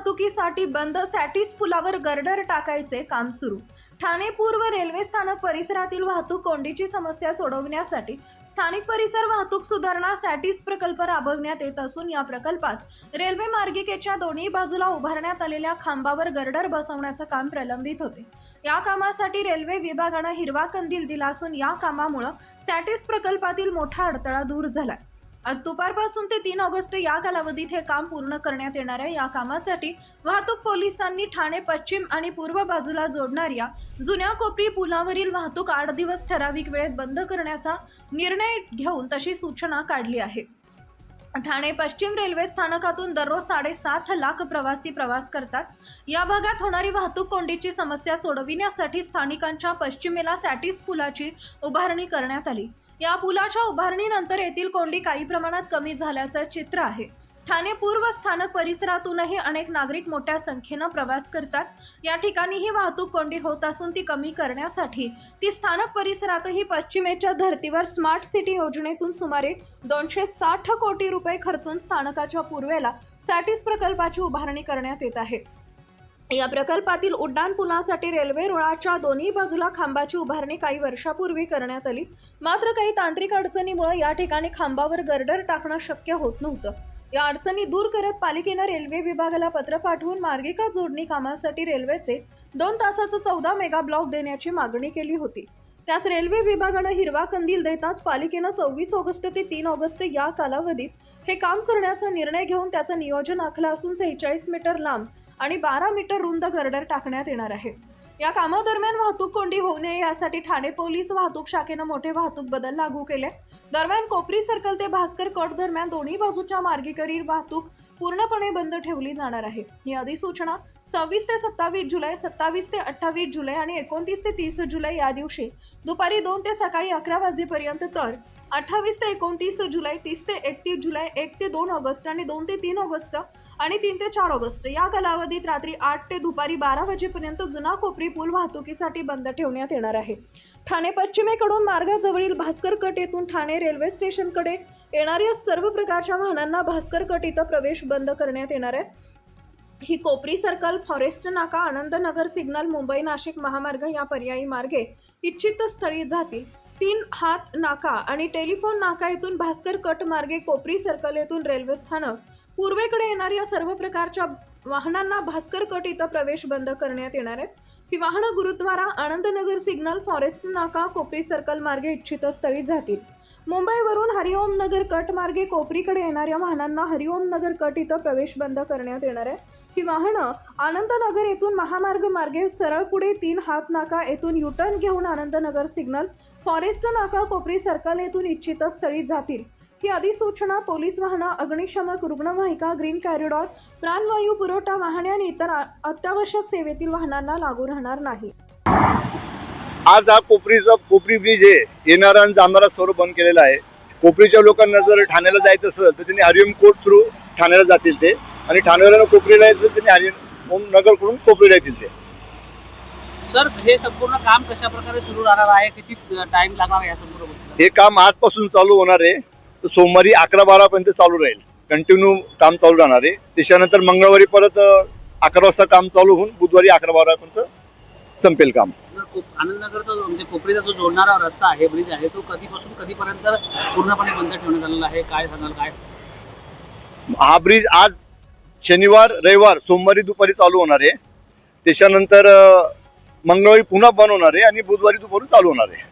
वाहतुकीसाठी बंद सॅटिस पुलावर गर्डर टाकायचे काम सुरू. ठाणे पूर्व रेल्वे स्थानक परिसरातील वाहतूक कोंडीची समस्या सोडवण्यासाठी स्थानिक परिसर वाहतूक सुधारणा सॅटिस प्रकल्प राबवण्यात येत असून या प्रकल्पात रेल्वे मार्गिकेच्या दोन्ही बाजूला उभारण्यात आलेल्या खांबावर गर्डर बसवण्याचं काम प्रलंबित होते. या कामासाठी रेल्वे विभागानं हिरवा कंदील दिला असून या कामामुळं सॅटिस प्रकल्पातील मोठा अडथळा दूर झालाय. आज दुपारपासून ते तीन ऑगस्ट या कालावधीत हे काम पूर्ण करण्यात येणाऱ्या या कामासाठी वाहतूक पोलिसांनी ठाणे पश्चिम आणि पूर्व बाजूला जोडणाऱ्या जुन्या कोपरी पुलावरील वाहतूक आठ दिवस ठराविक वेळेत बंद करण्याचा निर्णय घेऊन तशी सूचना काढली आहे. ठाणे पश्चिम रेल्वे स्थानकातून दररोज साडेसात लाख प्रवासी प्रवास करतात. या भागात होणारी वाहतूक कोंडीची समस्या सोडविण्यासाठी स्थानिकांच्या पश्चिमेला सॅटिस पुलाची उभारणी करण्यात आली. या पुलाच्या उभारणीनंतर येथील कोंडी काही प्रमाणात कमी झाल्याचं चित्र आहे. ठाणे पूर्व स्थानक परिसरातूनही अनेक नागरिक मोठ्या संख्येनं प्रवास करतात. या ठिकाणीही वाहतूक कोंडी होत असून ती कमी करण्यासाठी ती स्थानक परिसरातही पश्चिमेच्या धर्तीवर स्मार्ट सिटी योजनेतून सुमारे दोनशे साठ कोटी रुपये खर्चून स्थानकाच्या पूर्वेला सॅटिस प्रकल्पाची उभारणी करण्यात येत आहे. या प्रकल्पातील उड्डाण पुलासाठी रेल्वे रुळाच्या दोन्ही बाजूला खांबाची उभारणी काही वर्षापूर्वी करण्यात आली. मात्र काही तांत्रिक अडचणीमुळे या ठिकाणी खांबावर गर्डर टाकणं शक्य होत नव्हतं. या अडचणी दूर करत पालिकेनं रेल्वे विभागाला पत्र पाठवून मार्गिका जोडणी कामासाठी रेल्वेचे दोन तासाचं चौदा मेगा ब्लॉक देण्याची मागणी केली होती. त्यास रेल्वे विभागानं हिरवा कंदील देताच पालिकेनं सव्वीस ऑगस्ट ते तीन ऑगस्ट या कालावधीत हे काम करण्याचा निर्णय घेऊन त्याचं नियोजन आखलं असून सेहेचाळीस मीटर लांब आणि बारा मीटर रुंद गर्डर टाकण्यात येणार आहे. या कामादरम्यान वाहतूक कोंडी होऊ नये यासाठी ठाणे पोलीस वाहतूक शाखेनं मोठे वाहतूक बदल लागू केले. दरम्यान कोपरी सर्कल ते भास्कर कट दरम्यान दोन्ही बाजूच्या मार्गिकरील वाहतूक पूर्णपणे बंद ठेवली जाणार आहे. ही अधिसूचना सव्वीस ते सत्तावीस जुलै सत्तावीस ते अठ्ठावीस जुलै आणि एकोणतीस ते तीस जुलै या दिवशी दुपारी दोन ते सकाळी अकरा वाजेपर्यंत तर अठ्ठावीस ते एकोणतीस जुलै तीस ते एकतीस जुलै एक ते दोन ऑगस्ट आणि दोन ते तीन ऑगस्ट आणि तीन ते चार ऑगस्ट. या कालावधीत रात्री आठ ते दुपारी बारा वाजेपर्यंत जुना कोपरी पूल वाहतुकीसाठी बंद ठेवण्यात येणार आहे. ठाणे पश्चिमेकडून मार्गाजवळील भास्कर कट येथून ठाणे रेल्वे स्टेशनकडे येणाऱ्या सर्व प्रकारच्या वाहनांना भास्कर कट इथं प्रवेश बंद करण्यात येणार आहे. ही कोपरी सर्कल फॉरेस्ट नाका आनंदनगर सिग्नल मुंबई नाशिक महामार्ग या पर्यायी मार्गे इच्छित स्थळी जातील. तीन हात नाका आणि टेलिफोन नाका येथून भास्कर कट मार्गे कोपरी सर्कल येथून रेल्वे स्थानक पूर्वेकडे येणाऱ्या सर्व प्रकारच्या वाहनांना भास्कर कट इथं प्रवेश बंद करण्यात येणार आहे ही वाहनं गुरुद्वारा आनंदनगर सिग्नल फॉरेस्ट नाका कोपरी सर्कल मार्गे इच्छित स्थळी जातील. मुंबईवरून हरिओम नगर कट मार्गे कोपरीकडे येणाऱ्या वाहनांना हरिओम नगर कट इथं प्रवेश बंद करण्यात येणार आहे. ही वाहनं आनंदनगर येथून महामार्ग मार्गे सरळ पुढे तीन हात नाका येथून युटर्न घेऊन आनंदनगर सिग्नल फॉरेस्ट नाका कोपरी सर्कल येथून इच्छित स्थळी जातील. ही अधिसूचना पोलीस वाहनं अग्निशमक रुग्णवाहिका ग्रीन कॉरिडॉर प्राणवायू पुरवठा वाहने आणि इतर अत्यावश्यक सेवेतील वाहनांना लागू राहणार नाही. आज हा कोपरीचा कोपरी ब्रिज आहे येणारा आणि जाणारा सर्व बंद केलेला आहे. कोपरीच्या लोकांना जर ठाण्याला जायचं असेल तर त्यांनी हरिओम कोर्ट थ्रू ठाण्याला जातील ते. आणि ठाण्यावरून कोपरीला यायचं त्यांनी हरिओम नगरकडून कोपरीला येतील ते. सर हे संपूर्ण काम कशा प्रकारे सुरू राहणार आहे? किती टाइम लागणार आहे या संपूर्ण गोष्टीला? हे काम आजपासून चालू होणार आहे. तर सोमवारी अकरा बारापर्यंत चालू राहील. कंटिन्यू काम चालू राहणार आहे. त्याच्यानंतर मंगळवारी परत अकरा वाजता काम चालू होऊन बुधवारी अकरा बारापर्यंत संपेल काम. आनंदनगरचा म्हणजे कोपरीचा जो जोडणारा रस्ता आहे ब्रिज आहे तो कधीपासून कधीपर्यंत पूर्णपणे बंद ठेवण्यात आलेला आहे? काय सांगाल? काय? हा ब्रिज आज शनिवार रविवार सोमवारी दुपारी चालू होणार आहे. त्याच्यानंतर मंगळवारी पुन्हा बंद होणार आहे आणि बुधवारी दुपारून चालू होणार आहे.